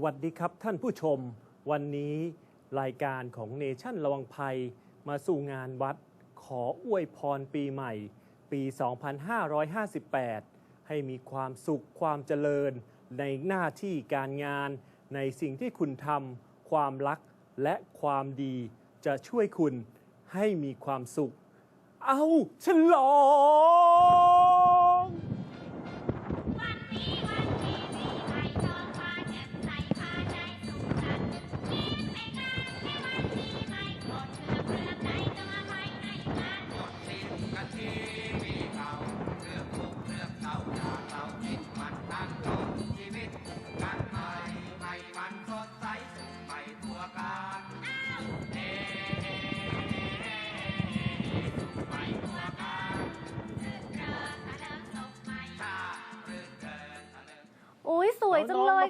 สวัสดีครับท่านผู้ชม วันนี้รายการของเนชั่นระวังภัยมาสู่งานวัด ขออวยพรปีใหม่ ปี 2558 ให้มีความสุขความเจริญ ในหน้าที่การงาน ในสิ่งที่คุณทำความรักและความดีจะช่วยคุณให้มีความสุข เอาฉลอง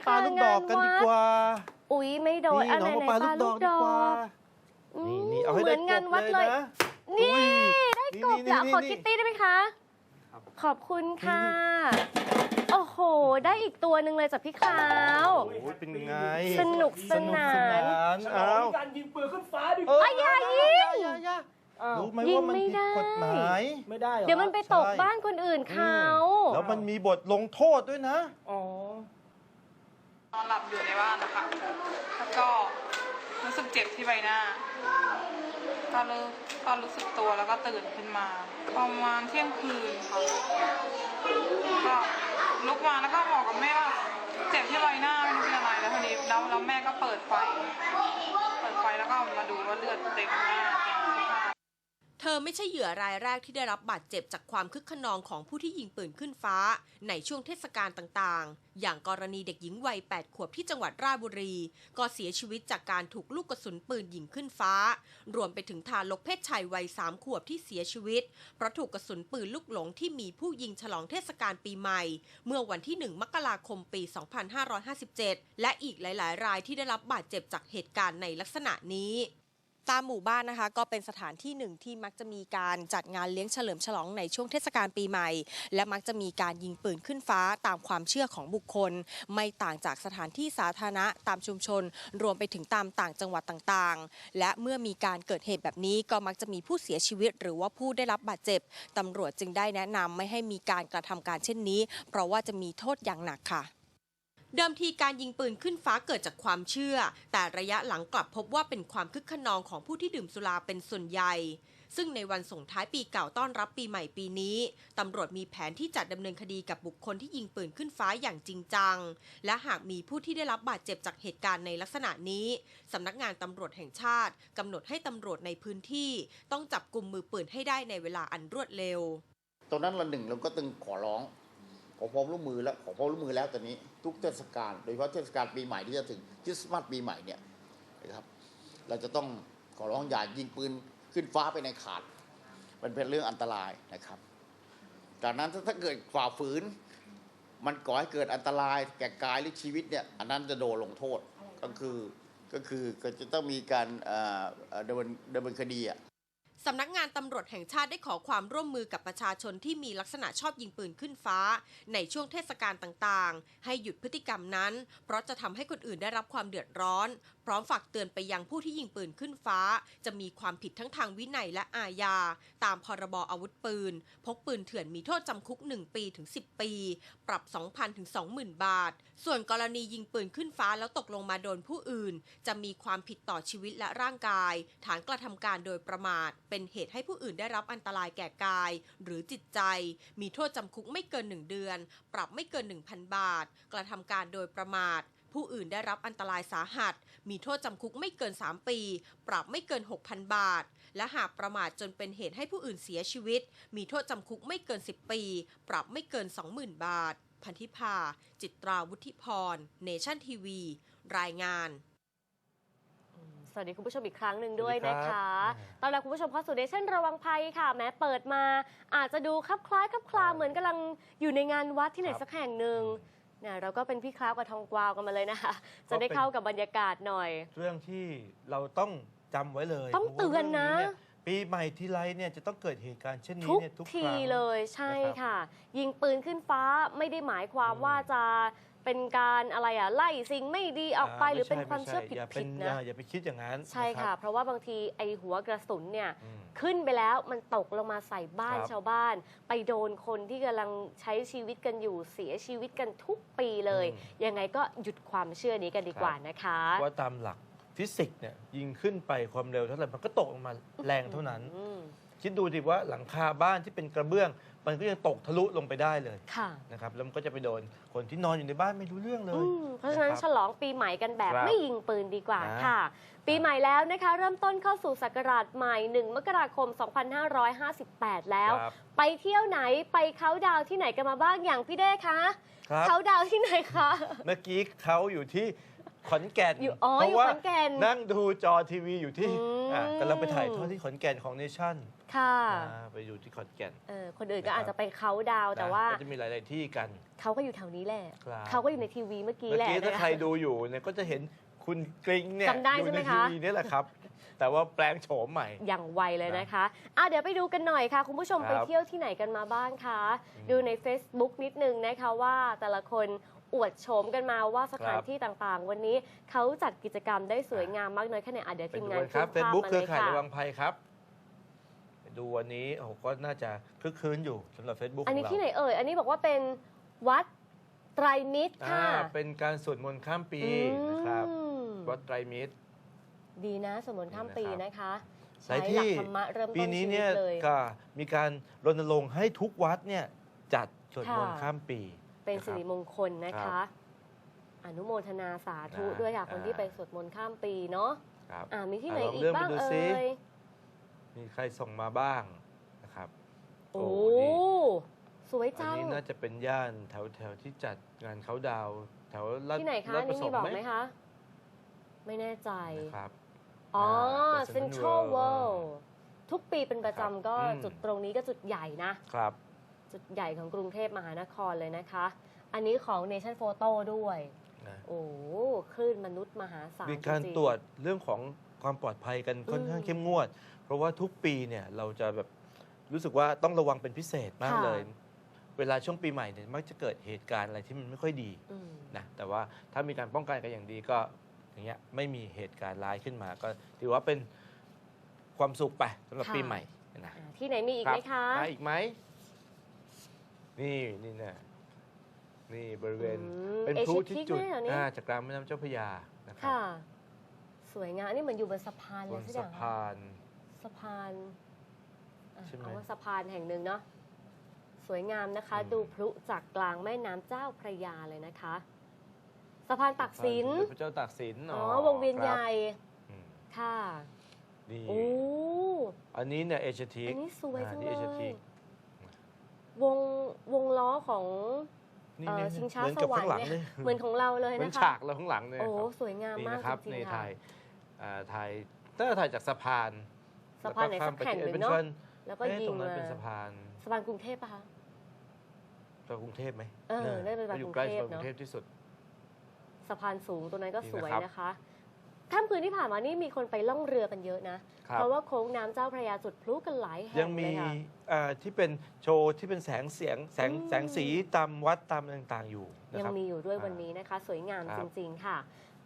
จังเลยน้องๆมาปาค่ะลูกดอกกันดีงานวัดกว่า อุ้ยไม่โดนนี่อะไรน้องไหนมาปาปลาลูลูกกดดออกกดีกว่าอืมนี่นี่เอาให้เหได้มือนงานวัดเลยนะนี่อุ้ยได้กบเหรอขอคิตตี้ได้ไหมคะขอบคุณค่ะ โอ้โห ได้อีกตัวหนึ่งเลยจากพี่ขาว โอ้ยเป็นไงสนุกสนานนเอาการยิงปืนขึ้นฟ้าดิเอออย่ายิง อย่าอย่ารู้ไหมยิงว่ามันไม่ผิดได้ กฎหมาย ไม่ได้หรอเดี๋ยวมันไปตกใช่ บ้านคนอื่นเขา แล้วมันมีบทลงโทษด้วยนะ อ๋อ นอนหลับอยู่ในบ้านนะคะแล้วก็รู้สึกเจ็บที่ใบหน้าก็รู้ก็รู้สึกตัวแล้วก็ตื่นขึ้นมา ประมาณเที่ยงคืนค่ะก็ลุกมาแล้วก็บอกกับแม่ว่าเจ็บที่ใบหน้าไม่รู้เป็นอะไรแล้วทีนี้แล้วแล้วแม่ก็เปิดไฟ เปิดไฟแล้วก็มาดูว่าเลือดเต็มหน้า เธอไม่ใช่เหยื่อรายแรกที่ได้รับบาดเจ็บจากความคึกขนองของผู้ที่ยิงปืนขึ้นฟ้า ในช่วงเทศกาลต่างๆ อย่างกรณีเด็กหญิงวัย 8 ขวบที่จังหวัดราชบุรี ก็เสียชีวิตจากการถูกลูกกระสุนปืนยิงขึ้นฟ้า รวมไปถึงทารกเพศชายวัย 3 ขวบที่เสียชีวิต เพราะถูกกระสุนปืนลูกหลงที่มีผู้ยิงฉลองเทศกาลปีใหม่ เมื่อวันที่ 1 มกราคมปี 2557 และอีกหลาย ๆ รายที่ได้รับบาดเจ็บจากเหตุการณ์ในลักษณะนี้ ตามหมู่บ้านนะคะ ก็เป็นสถานที่หนึ่งที่มักจะมีการจัดงานเลี้ยงเฉลิมฉลองในช่วงเทศกาลปีใหม่ และมักจะมีการยิงปืนขึ้นฟ้าตามความเชื่อของบุคคล ไม่ต่างจากสถานที่สาธารณะตามชุมชน รวมไปถึงตามต่างจังหวัดต่างๆ และเมื่อมีการเกิดเหตุแบบนี้ก็มักจะมีผู้เสียชีวิต หรือว่าผู้ได้รับบาดเจ็บตำรวจจึงได้แนะนำไม่ให้มีการกระทำการเช่นนี้ เพราะว่าจะมีโทษอย่างหนักค่ะ เดิมทีการยิงปืนขึ้นฟ้าเกิดจากความเชื่อ แต่ระยะหลังกลับพบว่าเป็นความคึกขนองของผู้ที่ดื่มสุราเป็นส่วนใหญ่ ซึ่งในวันส่งท้ายปีเก่าต้อนรับปีใหม่ปีนี้ตำรวจมีแผนที่จะดำเนินคดีกับบุคคลที่ยิงปืนขึ้นฟ้าอย่างจริงจัง และหากมีผู้ที่ได้รับบาดเจ็บจากเหตุการณ์ในลักษณะนี้สำนักงานตำรวจแห่งชาติกำหนดให้ตำรวจในพื้นที่ต้องจับกลุ่มมือปืนให้ได้ในเวลาอันรวดเร็ว ตรงนั้นเราหนึ่งเราก็ตึงขอร้อง ขอความร่วมมือแล้วขอความร่วมมือแล้วตอนนี้ทุกเทศกาลโดยเฉพาะเทศกาลปีใหม่ที่จะถึงคริสต์มาสปีใหม่เนี่ยนะครับ เราจะต้องขอร้องอย่ายิงปืนขึ้นฟ้าไปในขาด มันเป็นเรื่องอันตรายนะครับจากนั้นถ้าเกิดฝ่าฝืน มันก่อให้เกิดอันตรายแก่กายหรือชีวิตเนี่ยอันนั้นจะโดนลงโทษก็คือก็คือก็จะต้องมีการดำเนินดำเนินคดีอะ สำนักงานตำรวจแห่งชาติได้ขอความร่วมมือกับประชาชนที่มีลักษณะชอบยิงปืนขึ้นฟ้า ในช่วงเทศกาลต่างๆ ให้หยุดพฤติกรรมนั้น เพราะจะทำให้คนอื่นได้รับความเดือดร้อน ร้อมฝากเตือนไปยังผู้ที่ยิงปืนขึ้นฟ้า จะมีความผิดทั้งทางวินัยและอาญา ตามพรบอาวุธปืน พกปืนเถื่อนมีโทษจำคุก 1 ปีถึง 10 ปี ปรับ 2,000ถึง20,000 บาท ส่วนกรณียิงปืนขึ้นฟ้าแล้วตกลงมาโดนผู้อื่น จะมีความผิดต่อชีวิตและร่างกาย ฐานกระทำการโดยประมาท เป็นเหตุให้ผู้อื่นได้รับอันตรายแก่กาย หรือจิตใจ มีโทษจำคุกไม่เกิน 1 เดือน ปรับไม่เกิน 1,000 บาท กระทำการโดยประมาท ผู้อื่นได้รับอันตรายสาหัส มีโทษจำคุกไม่เกิน 3 ปี ปรับไม่เกิน 6,000 บาท และหากประมาทจนเป็นเหตุให้ผู้อื่นเสียชีวิต มีโทษจำคุกไม่เกิน 10 ปี ปรับไม่เกิน 20,000 บาท พันธิพา จิตราวุฒิพร เนชั่นทีวี รายงานสวัสดีคุณผู้ชมอีกครั้งหนึ่งด้วยสวัสดีนะครัคะบตอนรับคุณผู้ชมเข้าสู่เดชั่นระวังภัยค่ะ แม้เปิดมา อาจจะดูคลับคล้ายคลับคลาเหมือนกำลังอยู่ในงานวัดที่ไหนสักแห่งหนึ่ง เนี่ยเราก็เป็นพี่คราวกับทองกวาวกันมาเลยนะคะ จะได้เข้ากับบรรยากาศหน่อย เรื่องที่เราต้องจำไว้เลยต้องเตือนนะพราว่าเรื่องเยปีใหม่ทีไรเนี่ยจะต้องเกิดเหตุการณ์เช่นนี้ทุกเนี่ยทุกคทีรั้งเลยใช่นะครับค่ะ ยิงปืนขึ้นฟ้าไม่ได้หมายความอืมว่าจะ เป็นการอะไรอะไล่สิ่งไม่ดีออกไปาหรือเป็นไใความเชื่อผิดย่าๆเป็นนะอย่าอย่าไปคิดอย่างนั้น ใช่นค่ะรับเพราะว่าบางทีไอหัวกระสุนเนี่ยอืมขึ้นไปแล้วมันตกลงมาใส่บ้านครับชาวบ้าน ไปโดนคนที่กำลังใช้ชีวิตกันอยู่เสียชีวิตกันทุกปีเลยอืมยังไงก็หยุดความเชื่อนี้กันดีกว่านะคะว่าตามหลักฟิสิกส์เนี่ยยิงขึ้นไปความเร็วเท่าไหร่มันก็ตกลงมาแรงเท่านั้นอืมคิดดูดิว่าหลังคาบ้านที่เป็นกระเบื้อง มันก็ยังตกทะลุลงไปได้เลยค่ะ นะครับแล้วมันก็จะไปโดนคนที่นอนอยู่ในบ้านไม่รู้เรื่องเลอืยมเพราะฉะนั้นคบฉลองปีใหม่กันแบบครับไม่ยิงปืนดีกว่านะค่ะ ปีใหม่แล้วนะคะ เริ่มต้นเข้าสู่ศักราชใหม่ 1 มกราคม 2558 แล้ว ครับไปเที่ยวไหนไปเขาน์ดาวน์ที่ไหนกันมาบ้างอย่างพี่เด้คะครับ เขาน์ดาวน์ที่ไหนคะ เมื่อกี้เขาอยู่ที่ ขอนแก่นอยู่อ๋อเพอยู่ราะว่าขอนแก่น นั่งดูจอทีวีอยู่ที่อืมอะแต่เราไปถ่ายทอดที่ขอนแก่นของเนชั่นค่ะไปอยู่ที่ขอนแก่นเออคนอื่นก็นะครับอาจจะไปเขาน์ดาวน์แต่นะว่าก็จะมีหลาย ๆ ที่กัน เขาก็อยู่แถวนี้แหละ ครับ เขาก็อยู่ในทีวีเมื่อกี้เมื่อแหละกี้ถ้านะใครคะ ดูอยู่เนี่ยก็จะเห็นคุณกริ๊งเนี่ยจำได้อยู่ใช่ไหในมทีคะวีนี่แหละครับ แต่ว่าแปลงโฉมใหม่ อย่างไวเลยนะคะอะเดี๋ยวไปดูกันหน่อยค่ะ คุณผู้ชมคไปรับเที่ยวที่ไหนกันมาบ้างคะอืมดูใน Facebook นิดนึงนะคะว่าแต่ละคน อวดโฉมกันมาว่าสถานครับที่ต่างๆ วันนี้เขาจัดกิจกรรมได้สวยงามมากน้อยแค่ไหนอะเดี๋ยวไปทีมดูงานกันครับขึ้เฟนซภาพบุ๊กมาเคเลรือยข่ายค่ะระวังภัยครับไปดูวันนี้โอ้โหก็น่าจะคึกคืนอยู่สำหรับ Facebook อันนี้ของเราที่ไหนเอ่ย อันนี้บอกว่าเป็นวัดไตรมิตรอ่าค่ะ เป็นการสวดมนต์ข้ามปีอืมนะครับ วัดไตรมิตร ดีนะสวดมนต์ข้ามปีนะคะหใช้ลายหลัที่กธรรมะเริ่มปีต้นนี้ชีวิเนี่ตยเลยก็มีการรณรงค์ให้ทุกวัดเนี่ยจัดสวดมนต์ค่ะข้ามปี เป็นนะคสิรับริมงคลนะครัคะบอนุโมทนาสาธุนะด้วยค่ะคนอ่าที่ไปสวดมนต์ข้ามปีเนาะครับอ่ามีที่ไหนอะลองอีกเลื่อนไปบ้างดูเอ่ซิยมีใครส่งมาบ้างนะครับ โอ้นี่สวยอันจังนี้น่าจะเป็นย่านแถวแถวที่จัดงานเขาดาวน์แถวลาดที่ไหนคะลาดปนี่ระสมีงบอกค์ไหมคะ ไม่แน่ใจนะครับอ๋ออ่าเซ็นทรัล Central เวิล World ด์ทุกปีเป็นประครับจำก็อืมจุดตรงนี้ก็จุดใหญ่นะครับ จุดใหญ่ของกรุงเทพมหานครเลยนะคะ อันนี้ของ Nation Photo ด้วย นะโอ้คลื่นมนุษย์มหาศาลมีการจงๆ ตรวจเรื่องของความปลอดภัยกันค่อนข้างอืมเข้มงวด เพราะว่าทุกปีเนี่ยเราจะแบบรู้สึกว่าต้องระวังเป็นพิเศษมากค่ะ เลย เวลาช่วงปีใหม่เนี่ยมักจะเกิดเหตุการณ์อะไรที่มันไม่ค่อยดีอืม นะแต่ว่าถ้ามีการป้องกันกันอย่างดีก็อย่างเงี้ยไม่มีเหตุการณ์ร้ายขึ้นมา ก็ถือว่าเป็นความสุขไปสำหรับค่ะ ปีใหม่นะอ่าที่ไหนมีอีกรับไหมคะ มาอีกไหม นี่นี่นะนี่บริเวณอืมเป็นเอพลุเชียที่ทิกจุดเนี่ยเหรอเนี่ย อ่าจากกลางแม่น้ำเจ้าพระยานะครัค่ะสวยงามอันนี้เหมือนอยู่บนสะพานบเลยนสักอสะย่างพาน สะพานอะใช่ไหมเอาว่าสะพานแห่งหนึ่งเนาะสวยงามนะคะ อืม ดูพลุจากกลางแม่น้ำเจ้าพระยาเลยนะคะ สะพานตักสินสมเด็จพระเจ้าตากสินอ๋อวงเวียนครับใหญ่อืมค่ะนี่ โอ้ อันนี้เนี่ยเอเชียทีอันนี้สวยจังนี่เลเอเชียทีย วงวงล้อของนี่เอ่อเนี่ยชิงช้าเหมือนสกับวรรข้างหลัค์งเนี่ยเลยเหมือนของเราเลยเหมือนนะคะฉากเราข้างหลังเลยโอ้ครับสวยงามนี่มากนะครับจริงในๆค่ะถ่ายอ่าถ่ายถ้าถ่ายจากสะพานสะพานไหนแล้วสักแห่งหนึ่งป็เนาะส้แล้วก็เอ๊ะยิตงรงนั้นมาเป็นสะพานสะพานกรุงเทพปะคะตัวกรุงเทพไหมเออน่าจะเป็นสะพานอยู่ใกล้กรุงเทพสะพานกรุงเทพเนอะที่สุด สะพานสูงตรงนั้นก็นี่สวยนะครับนะ คะค่ำคืนที่ผ่านมานี่มีคนไปล่องเรือกันเยอะนะ ครับ เพราะว่าโค้งน้ำเจ้าพระยาจุดพลุกันหลายแห่ยังงเลมียค่ะอ่าที่เป็นโชว์ที่เป็นแสงเสียงแสงอืม แสงสีตามวัดตามอะไรต่างๆอยู่นะยังครับ มีอยู่ด้วยอ่าวันนี้นะคะ สวยงามครัจบริง ๆ ค่ะ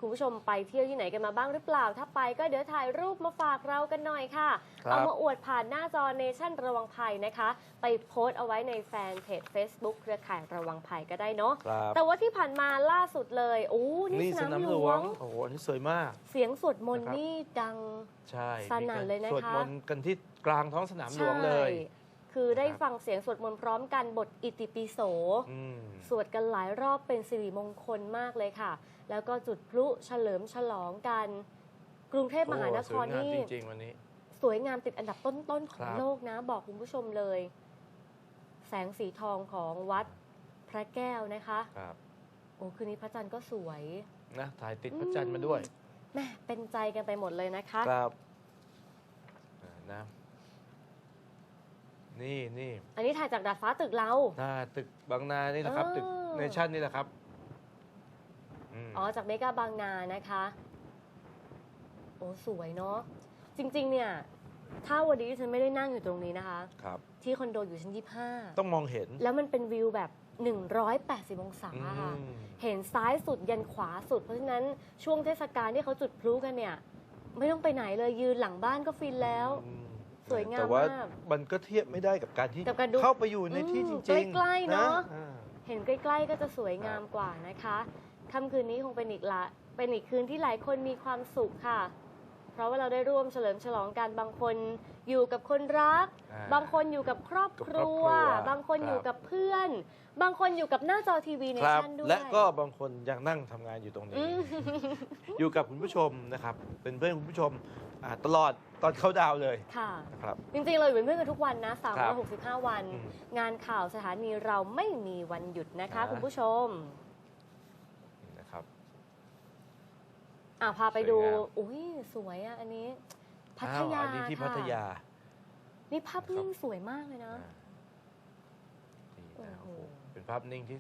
คุณผู้ชมไปเที่ยวที่ไหนกันมาบ้างหรือเปล่า ถ้าไปก็เดี๋ยวถ่ายรูปมาฝากเรากันหน่อยค่ะ ครับ เอามาอวดผ่านหน้าจอเนชั่นระวังภัยนะคะ ไปโพสต์เอาไว้ในแฟนเพจ Facebook เครือข่ายระวังภัยก็ได้เนาะ ครับ แต่ว่าที่ผ่านมาล่าสุดเลย โอ้นี่นี่สสนานามมหหลลววง ง โอ้โหอันนี้สวยมาก เสียงสวดมนต์นะครับ นี่ดัง ใช่สนั่นเลยนะคะ มีการสวดมนต์กันที่กลางท้องสนามหลวงเลย ใช่ คือได้นะครับฟังเสียงสวดมนต์พร้อมกันบทอิติปิโสอืมสวดกันหลายรอบเป็นสิริมงคลมากเลยค่ะ แล้วก็จุดพลุเฉลิมฉลองกัน กรุงเทพมหานครโอ้สวยงามนี่จริงๆวันนี้ สวยงามติดอันดับต้น ๆ ของครับโลกนะ บอกคุณผู้ชมเลย แสงสีทองของวัดพระแก้วนะคะครับโอ้คืนนี้พระจันทร์ก็สวยนะถ่ายติดพระจันทร์มาด้วยแม่เป็นใจกันไปหมดเลยนะคะ ครับอ่านะ นี่นี่อันนี้ถ่ายจากดาดฟ้าตึกเรา หน้าตึกบางนานี่นะครับ ตึกเออเนชั่นนี่แหละครับมอ๋อจากเมกาบางนานะคะ โอ้สวยเนาะจริง ๆ เนี่ย ถ้าวันนี้ฉันไม่ได้นั่งอยู่ตรงนี้นะคะ ครับ ที่คอนโดอยู่ชั้นยี่ห้าต้องมองเห็นแล้วมันเป็นวิวแบบ 180 องศาค่ะอืมเห็นซ้ายสุดยันขวาสุด เพราะฉะนั้นช่วงเทศกาลที่เขาจุดพลุกันเนี่ย ไม่ต้องไปไหนเลยยืนหลังบ้านก็ฟินแล้ว อืม สวยงามแต่ว่ามากมันก็เทียบไม่ได้กับการที่กับการดูเข้าไปอยู่ในที่อืจมริงๆใกล้ๆเนอะอ่าเห็นใกล้ๆก็จะสวยงามกว่านะคะค่ำคืนนี้คงเป็นอีกละเป็นอีกคืนที่หลายคนมีความสุขค่ะ เพราะว่าเราได้ร่วมเฉลิมฉลองกันบางคนอยู่กับคนรัก อ่าบางคนอยู่กับครอบครัว กับครอบครัว บางคนครับอยู่กับเพื่อน บางคนอยู่กับหน้าจอทีวีในครับชั้นด้วย และก็บางคนยังนั่งทำงานอยู่ตรงนี้ อืม อยู่กับคุณผู้ชมนะครับ เป็นเพื่อนคุณผู้ชมอ่าตลอดตอนเข้าดาวน์เลยค่ะ นะครับ จริงๆเราอยู่เป็นเพื่อนกันทุกวันนะครับ365 วัน อืมงานข่าวสถานีเราไม่มีวันหยุดนะคะ อ่า คุณผู้ชม นะครับ อะพาไปดู สวยงาม อุ้ยสวยอะ อันนี้ พัทอ้าวยาอันนี้ที่ค่ะพัทยานี่ภาพนิ่งสวยมากเลยนะ อ่านี่นะโอ้โอ้โห โหเป็นภาพนิ่งที่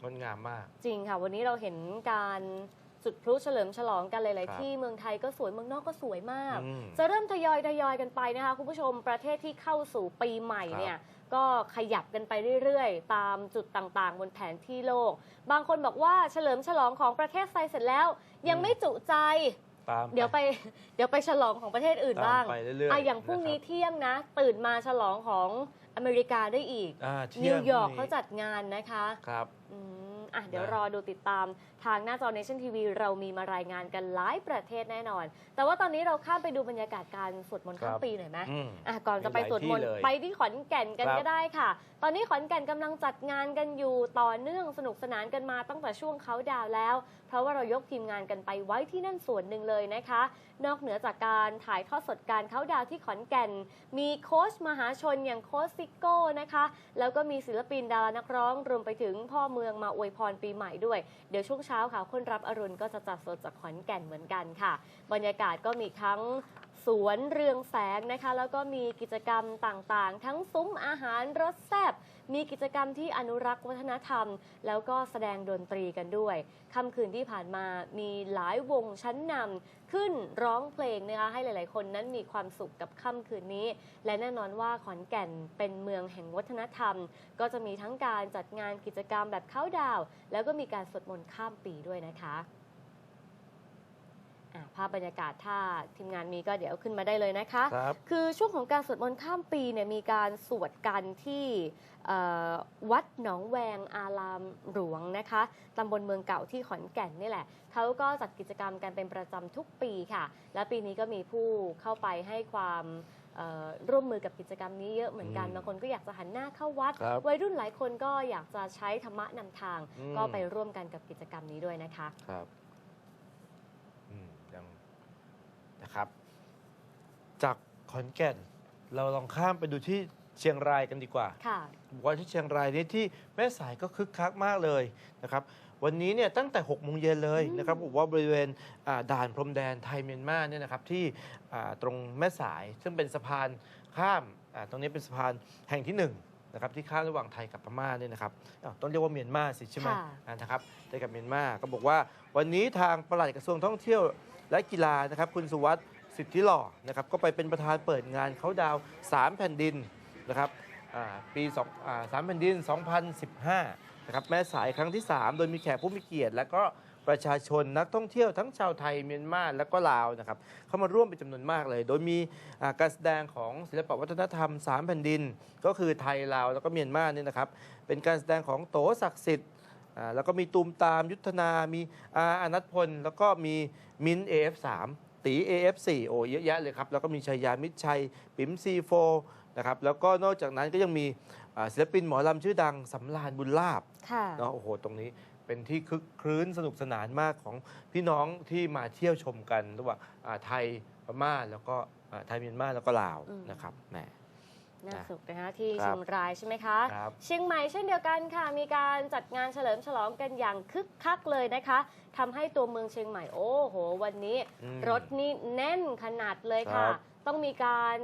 งดงามมาก จริงค่ะ วันนี้เราเห็นการจุดพลุเฉลิมฉลองกันหลาย ครัๆบที่เมืองไทยก็สวยเมืองนอกก็สวยมาก อืมจะเริ่มทยอยทยอยกันไปนะคะ คุณผู้ชมประเทศที่เข้าสู่ปีใหม่ครับ เนี่ย ก็ขยับกันไปเรื่อยๆ ตามจุดต่างๆ บนแผนที่โลก บางคนบอกว่าเฉลิมฉลองของประเทศไทยเสร็จแล้ว ยังไม่จุใจ ตามเดี๋ยวไปเดี๋ยวไปฉลองของประเทศอื่นตามบ้างไปเรื่อยๆอะอย่างพรุ่งนี้นะครับเที่ยงนะ ตื่นมาฉลองของอเมริกาได้อีก อ่าเที่นิงวยอร์กพเขานี้จัดงานนะคะครับ อืมอะเดี๋ยวนะ รอดูติดตาม ทางหน้าจอ Nation TV เรามีมารายงานกันหลายประเทศแน่นอน แต่ว่าตอนนี้เราข้ามไปดูบรรยากาศการสวดมนต์ข้ามปีหน่อยไหมอืมอะก่อนจะไปมีหลายสวดมนต์ที่เลยไปที่ขอนแก่นกันครับก็ได้ค่ะ ตอนนี้ขอนแก่นกำลังจัดงานกันอยู่ต่อเนื่องสนุกสนานกันมาตั้งแต่ช่วงเขาดาวน์แล้ว เพราะว่าเรายกทีมงานกันไปไว้ที่นั่นส่วนหนึ่งเลยนะคะ นอกเหนือจากการถ่ายทอดสดการเขาดาวน์ที่ขอนแก่น มีโค้ชมหาชนอย่างโค้ชซิโก้นะคะ แล้วก็มีศิลปินดารานักร้องรวมไปถึงพ่อเมืองมาอวยพรปีใหม่ด้วย เดี๋ยวช่วงเช้าช้าค่ะ คนรับอรุณก็จะจัดสดจากขอนแก่นเหมือนกันค่ะ บรรยากาศก็มีทั้ง สวนเรืองแสงนะคะ แล้วก็มีกิจกรรมต่างๆ ทั้งซุ้มอาหารรสแซ่บมีกิจกรรมที่อนุรักษ์วัฒนธรรม แล้วก็แสดงดนตรีกันด้วยค่ำคืนที่ผ่านมามีหลายวงชั้นนำขึ้นร้องเพลงนะคะให้หลาย ๆ คนนั้นมีความสุขกับค่ำคืนนี้ และแน่นอนว่าขอนแก่นเป็นเมืองแห่งวัฒนธรรม ก็จะมีทั้งการจัดงานกิจกรรมแบบเข้าดาว แล้วก็มีการสวดมนต์ข้ามปีด้วยนะคะ ภาพบรรยากาศถ้าทีมงานมีก็เดี๋ยวเอาขึ้นมาได้เลยนะคะครับคือช่วงของการสวดมนต์ข้ามปีเนี่ยมีการสวดกันที่เอ่อวัดหนองแวงอารามหลวงนะคะตำบลเมืองเก่าที่ขอนแก่นนี่แหละ เขาก็จัดกิจกรรมกันเป็นประจำทุกปีค่ะ และปีนี้ก็มีผู้เข้าไปให้ความเอ่อร่วมมือกับกิจกรรมนี้เยอะเหมือนกันอืมบางคนก็อยากจะหันหน้าเข้าวัด ครับวัยรุ่นหลายคนก็อยากจะใช้ธรรมะนำทาง อืม ก็ไปร่วมกันกับกิจกรรมนี้ด้วยนะคะ ครับอืมยังนะครับ จากข อนแก่น เราลองข้ามไปดูที่เชียงรายกันดีกว่าค่ะบอกว่าที่เชียงรายนี่ที่แม่สายก็คึกคักมากเลยนะครับ วันนี้เนี่ยตั้งแต่6โมงเย็นเลยนะครับบอกว่าบริเวณอ่าด่านพรมแดนไทยเมียนมาเนี่ยนะครับที่อ่าตรงแม่สายซึ่งเป็นสะพานข้ามอ่าตรงนี้เป็นสะพานแห่งที่หนึ่งนะครับที่ข้ามระหว่างไทยกับพม่าเนี่ยนะครับอ้าวต้องเรียกว่าเมียนมาสิใช่ไหมค่ะ อ่านะครับไทยกับเมียนมาก็บอกว่า วันนี้ทางปลัดกระทรวงท่องเที่ยวและกีฬานะครับคุณสุวัสด์ สิทธิหล่อนะครับก็ไปเป็นประธานเปิดงานเขาดาวสามแผ่นดินนะครับปีสองสามแผ่นดิน 2015นะครับแม่สายครั้งที่ 3 โดยมีแขกผู้มีเกียรติ และก็ประชาชนนักท่องเที่ยวทั้งชาวไทยเมียนมาและก็ลาวนะครับเข้ามาร่วมเป็นจำนวนมากเลย โดยมีการแสดงของศิลปวัฒนธรรม 3 แผ่นดิน ก็คือไทยลาวแล้วก็เมียนมาเนี่ยนะครับเป็นการแสดงของโตศักดิ์สิทธิ์แล้วก็มีตูมตามยุทธนา มีอาอนัทพล แล้วก็มีมิน AF3 ตี AF4 โอ้เยอะแยะเลยครับ แล้วก็มีชัยยามิตรชัย ปิ๋ม C4 นะครับแล้วก็นอกจากนั้นก็ยังมีอ่าศิลปินหมอลำชื่อดังสำราญบุญลาบค่ะเนาะโอ้โหตรงนี้เป็นที่คึกครื้นสนุกสนานมากของพี่น้องที่มาเที่ยวชมกันระหว่างอ่าไทยพม่าแล้วก็อ่าไทยเมียนมาแล้วก็ลาวอืมนะครับแหม น่านะ สุขนะคะที่ครับเชียงรายใช่ไหมคะ ครับ เชียงใหม่เช่นเดียวกันค่ะ มีการจัดงานเฉลิมฉลองกันอย่างคึกคักเลยนะคะทำให้ตัวเมืองเชียงใหม่โอ้โห วันนี้อืม รถนี่แน่นขนาดเลยค่ะ ครับต้องมีการ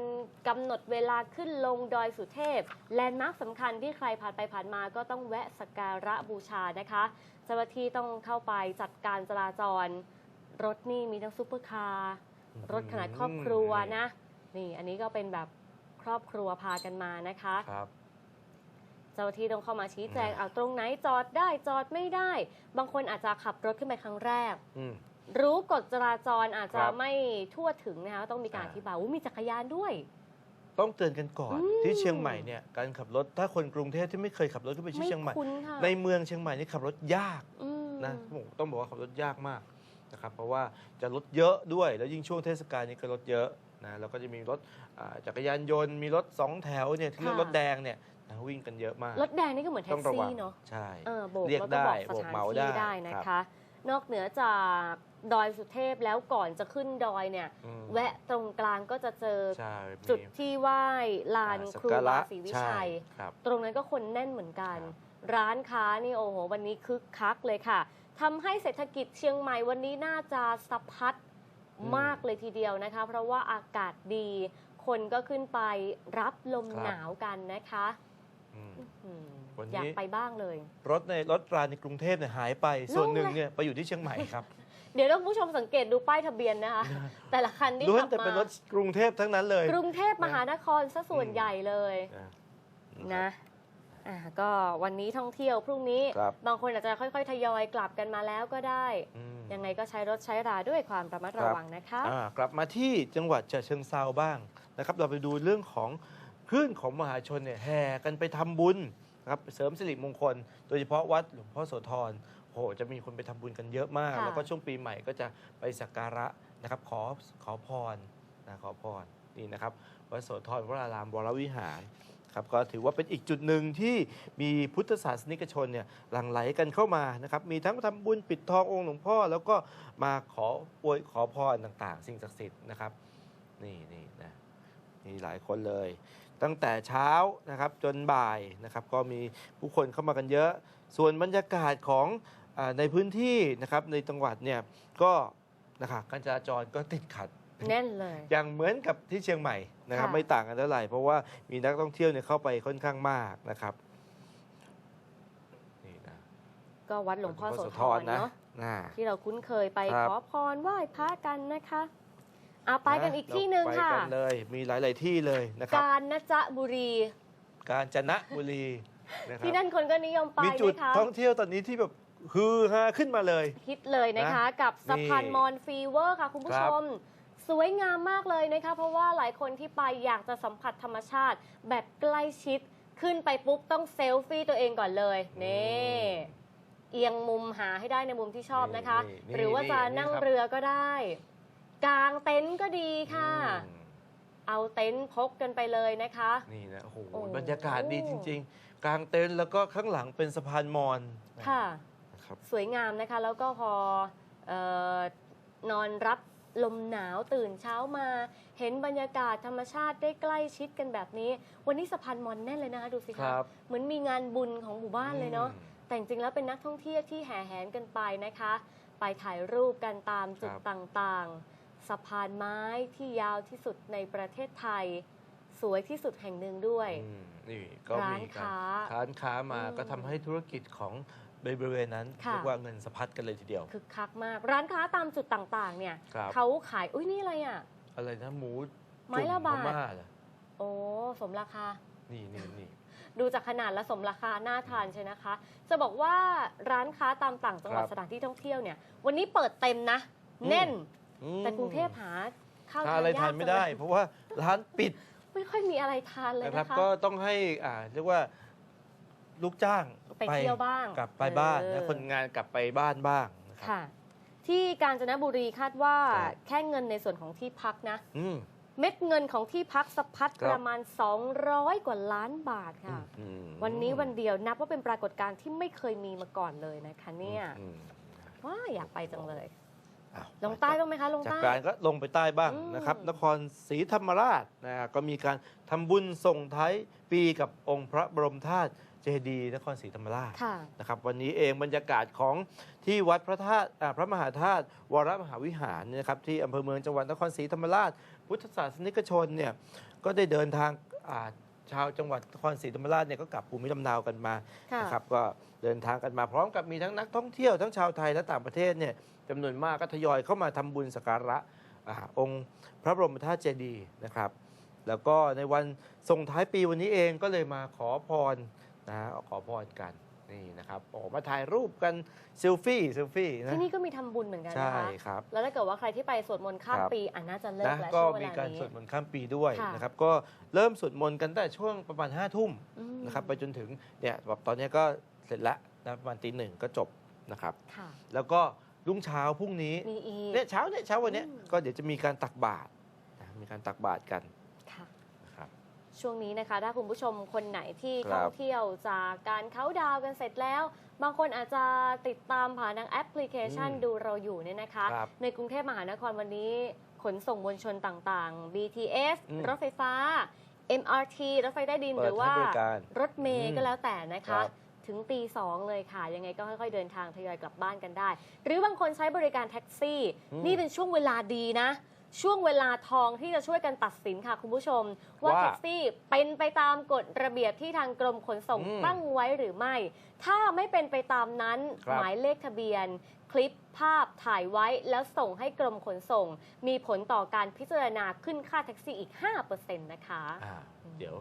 กำหนดเวลาขึ้นลงดอยสุเทพแลนด์มาร์คสำคัญที่ใครผ่านไปผ่านมาก็ต้องแวะสักการะบูชานะคะเจ้าหน้าที่ต้องเข้าไปจัดการจราจร รถนี่มีทั้งซุปเปอร์คาร์ รถขนาดครอบครัวนะ นี่อันนี้ก็เป็นแบบ ครอบครัวพากันมานะคะ ครับ เจ้าหน้าที่ต้องเข้ามาชี้แจง อืม เอาตรงไหนจอดได้จอดไม่ได้ บางคนอาจจะขับรถขึ้นไปครั้งแรก อืม รู้กฎจราจรอาจจะครับไม่ทั่วถึงนะคะต้องมีการอ่าอธิบายอุ๊ยมีจักรยานด้วย ต้องเตือนกันก่อนอืม ที่เชียงใหม่เนี่ยการขับรถถ้าคนกรุงเทพที่ไม่เคยขับรถขึ้นไปที่ไม่เชียงใหม่ คุ้นค่ะในเมืองเชียงใหม่นี่ขับรถยากอืม นะผมต้องบอกว่าขับรถยากมากนะครับเพราะว่าจะรถเยอะด้วยแล้วยิ่งช่วงเทศกาลนี้ก็รถเยอะ นะแล้วก็จะมีรถอ่าจักรยานยนต์มีรถสองแถวเนี่ยที่เรียกรถแดงเนี่ยนะวิ่งกันเยอะมาก รถแดงนี่ก็เหมือนแท็ต้กองระวังซี่เนาะใช่เออโบกเรียกแล้วก็ได้บอกสโบกถานเหมาที่ได้ได้นะครัคะบนอกเหนือจากดอยสุเทพแล้วก่อนจะขึ้นดอยเนี่ยอืมแวะตรงกลางก็จะเจอใช่มีจุดที่ไหว้ลานอ่ครูสักกบาระศรีวิใช่ชัยครับตรงนั้นก็คนแน่นเหมือนกันครับร้านค้านี่โอ้โห วันนี้คึกคักเลยค่ะทำให้เศรษฐกิจเชียงใหม่วันนี้น่าจะสะพัด มากเลยทีเดียวนะคะ เพราะว่าอากาศดี คนก็ขึ้นไปรับลมหนาวกันนะคะอืม อืมวันนี้ อยากไปบ้างเลย รถในรถราในกรุงเทพเนี่ยหายไป ส่วนหนึ่งเนี่ยไปอยู่ที่เชียงใหม่ครับเดี๋ยวท่านผู้ชมสังเกตดูป้ายทะเบียนนะคะ แต่ละคันที่ล้วนขับแต่มาเป็นรถกรุงเทพทั้งนั้นเลย กรุงเทพมหานครซะส่วนอืม ใหญ่เลยนะนะอ่าก็วันนี้ท่องเที่ยวพรุ่งนี้ ครับ บางคนอาจจะค่อยๆ ทยอยกลับกันมาแล้วก็ได้ อืม ยังไงก็ใช้รถใช้ราด้วยความระมัดระวังนะคะ อ่ากลับมาที่จังหวัดฉะเชิงเซาบ้างนะครับ เราไปดูเรื่องของคลื่นของมหาชนเนี่ยแห่กันไปทำบุญนะครับเสริมสิริมงคล โดยเฉพาะวัดหลวงพ่อโสธรโหจะมีคนไปทำบุญกันเยอะมาก ค่ะ แล้วก็ช่วงปีใหม่ก็จะไปสักการะนะครับ ขอขอพรนะขอพรนี่นะครับวัดโสธรวรารามวรวิหาร ครับก็ถือว่าเป็นอีกจุดหนึ่งที่มีพุทธศาสนิกชนเนี่ยหลั่งไหลกันเข้ามานะครับมีทั้งทำบุญปิดทององค์หลวงพ่อ แล้วก็มาขออวยขอพรต่างๆ สิ่งศักดิ์สิทธิ์นะครับนี่นี่นะมีหลายคนเลย ตั้งแต่เช้านะครับจนบ่ายนะครับก็มีผู้คนเข้ามากันเยอะ ส่วนบรรยากาศของอาในพื้นที่นะครับในจังหวัดเนี่ยก็นะครับการจราจรก็ติดขัดแน่นเลย อย่างเหมือนกับที่เชียงใหม่ นะครับ ค่ะ ไม่ต่างกันเท่าไหร่เพราะว่ามีนักท่องเที่ยวเนี่ยเข้าไปค่อนข้างมากนะครับนี่นะก็วัดหลวงพ่อโสธรนะเนาะน่าที่เราคุ้นเคยไปครับ ขอพรไหว้พระกันนะคะเอาไปกันอีกที่หนึ่งเราค่ะ ไปกันเลยมีหลาย ๆที่เลยนะครับ กาญนะจบุรี กาญจนบุรีนะครับ ที่นั่นคนก็นิยมไปมีจุดนะคะท่องเที่ยวตอนนี้ที่แบบฮือฮาขึ้นมาเลย ฮิตเลยนะคะ กับสะพานนี่มอนฟีเวอร์ค่ะ คุณผู้ครัชบม สวยงามมากเลยนะคะเพราะว่าหลายคนที่ไปอยากจะสัมผัสธรรมชาติแบบใกล้ชิดขึ้นไปปุ๊บต้องเซลฟี่ตัวเองก่อนเลยนี่เอียงมุมหาให้ได้ในมุมที่ชอบนะคะนี่นี่หรือว่าจะนี่นั่งครับเรือก็ได้ กางเต็นท์ก็ดีค่ะอืมเอาเต็นท์พกกันไปเลยนะคะ นี่นะโอ้โหโอ้บรรยากาศดีจริง ๆกลางเต็นท์แล้วก็ข้างหลังเป็นสะพานมอญค่ะนะครับสวยงามนะคะ แล้วก็พอเออนอนรับ ลมหนาวตื่นเช้ามา เห็นบรรยากาศธรรมชาติได้ใกล้ชิดกันแบบนี้ วันนี้สะพานมอนแน่นเลยนะคะดูสิคคะรับเหมือนมีงานบุญของหมู่บ้านเลยเนาะอืมแต่จริงๆแล้วเป็นนักท่องเที่ยวที่แห่แหนกันไปนะคะ ไปถ่ายรูปกันตามจุดครับ ต่างๆ สะพานไม้ที่ยาวที่สุดในประเทศไทย สวยที่สุดแห่งหนึ่งด้วย อืมนี่ก็ร้านมีกาค้ารร้านค้ามาอืมก็ทำให้ธุรกิจของ บริเวณนั้นค่ะ เรียกว่าเงินสะพัดกันเลยทีเดียว คึกคักมาก ร้านค้าตามจุดต่างๆ เนี่ยครับ เขาขายอุ้ยนี่อะไรอะ อะไรนะหมูไม้ละบาท จุ่มพม่เหรอโอ้สมราคา นี่นี่นี่ ดูจากขนาดและสมราคาน่าทานใช่นะคะ จะบอกว่าร้านค้าตามต่างจังหวัดครับสถานที่ท่องเที่ยวเนี่ย วันนี้เปิดเต็มนะ อืม แน่น อืมแต่กรุงเทพหาข้าวหาอะไรยกทานไม่ได้ จังเลยเพราะว่าร้านปิดไม่ค่อยมีอะไรทานเลยนะครับ นะคะ ก็ต้องให้อ่าเรียกว่าลูกจ้าง ไปเที่ยวบ้างกลับไปบ้านเออนะคนงานกลับไปบ้านบ้างนะครับค่ะ ที่กาญจนบุรีคาดว่าครับแค่เงินในส่วนของที่พักนะอืมเม็ดเงินของที่พักสะพัดครับประมาณ 200 กว่าล้านบาทค่ะอืมวันนี้วันเดียวนับว่าเป็นปรากฏการณ์ที่ไม่เคยมีมาก่อนเลยนะคะเนี่ยอืมว้าอยากไปจังเลยอ้าวลงใต้ต้องไหมคะลงจากใต้การก็ลงไปใต้บ้างอืมนะครับ นครศรีธรรมราชนะก็มีการทำบุญส่งท้ายปีกับองค์พระบรมธาตุ เจดีย์นครศรีธรรมราชค่ะ นะครับวันนี้เองบรรยากาศของที่วัดพระธาตุอ่าพระมหาธาตุวรมหาวิหารเนี่ยนะครับที่อำเภอเมืองจังหวัดนครศรีธรรมราช พุทธศาสนิกชนเนี่ยก็ได้เดินทางอ่าชาวจังหวัดนครศรีธรรมราชเนี่ยก็กลับภูมิลำเนากันมาค่ะ นะครับก็เดินทางกันมาพร้อมกับมีทั้งนักท่องเที่ยวทั้งชาวไทยและต่างประเทศเนี่ยจำนวนมากก็ทยอยเข้ามาทำบุญสักการะอาองค์พระบรมธาตุเจดีย์นะครับ แล้วก็ในวันส่งท้ายปีวันนี้เองก็เลยมาขอพร นะฮะขอพรกันนี่นะครับออกมาถ่ายรูปกันเซลฟี่เซลฟี่นะ ที่นี่ก็มีทำบุญเหมือนกันใช่นะคะครับ แล้วถ้าเกิดว่าใครที่ไปสวดมนต์ข้ามครับปีอะน่าจะเลิกนะแล้วก็ช่วงเวมีลาการนี้สวดมนต์ข้ามปีด้วยค่ะนะครับก็เริ่มสวดมนต์กันตั้งแต่ช่วงประมาณห้าทุ่มอืมนะครับไปจนถึงเนี่ยแบบตอนนี้ก็เสร็จแล้วนะประมาณตีหนึ่งก็จบนะครับค่ะแล้วก็รุ่งเช้าพรุ่งนี้มีอีกเนี่ยเช้าเนี่ยเช้าวันเนี้ยอืมก็เดี๋ยวจะมีการตักบาตรนะมีการตักบาตรกันค่ะนะครับ ช่วงนี้นะคะ ถ้าคุณผู้ชมคนไหนที่ครับ ท่องเที่ยวจากการเขาน์ดาวน์กันเสร็จแล้ว บางคนอาจจะติดตามผ่านทางแอปพลิเคชันอืมดูเราอยู่เนี่ยนะคะ ครับในกรุงเทพมหานครวันนี้ ขนส่งมวลชนต่างๆ BTS อืมรถไฟฟ้า MRT รถไฟใต้ดินเปิดหรือว่าให้บริการรถเมย์อืมก็แล้วแต่นะครัคะบถึงตีสองเลยค่ะ ยังไงก็ค่อยๆเดินทางทยอยกลับบ้านกันได้ หรือบางคนใช้บริการแท็กซี่นี่เป็นช่วงเวลาดีนะ ช่วงเวลาทองที่จะช่วยกันตัดสินค่ะคุณผู้ชม ว่าว่าแท็กซี่เป็นไปตามกฎระเบียบที่ทางกรมขนส่งอืมตั้งไว้หรือไม่ ถ้าไม่เป็นไปตามนั้น ครับ หมายเลขทะเบียน คลิปภาพถ่ายไว้แล้วส่งให้กรมขนส่ง มีผลต่อการพิจารณาขึ้นค่าแท็กซี่อีก 5%นะคะ อ่าเดี๋ยว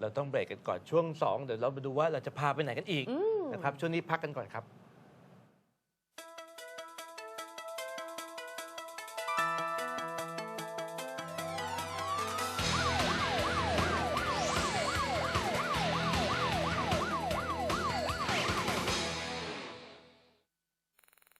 เราต้องเบรกกันก่อนช่วง 2 เดี๋ยวเรามาดูว่าเราจะพาไปไหนกันอีกอืม นะครับช่วงนี้พักกันก่อนครับ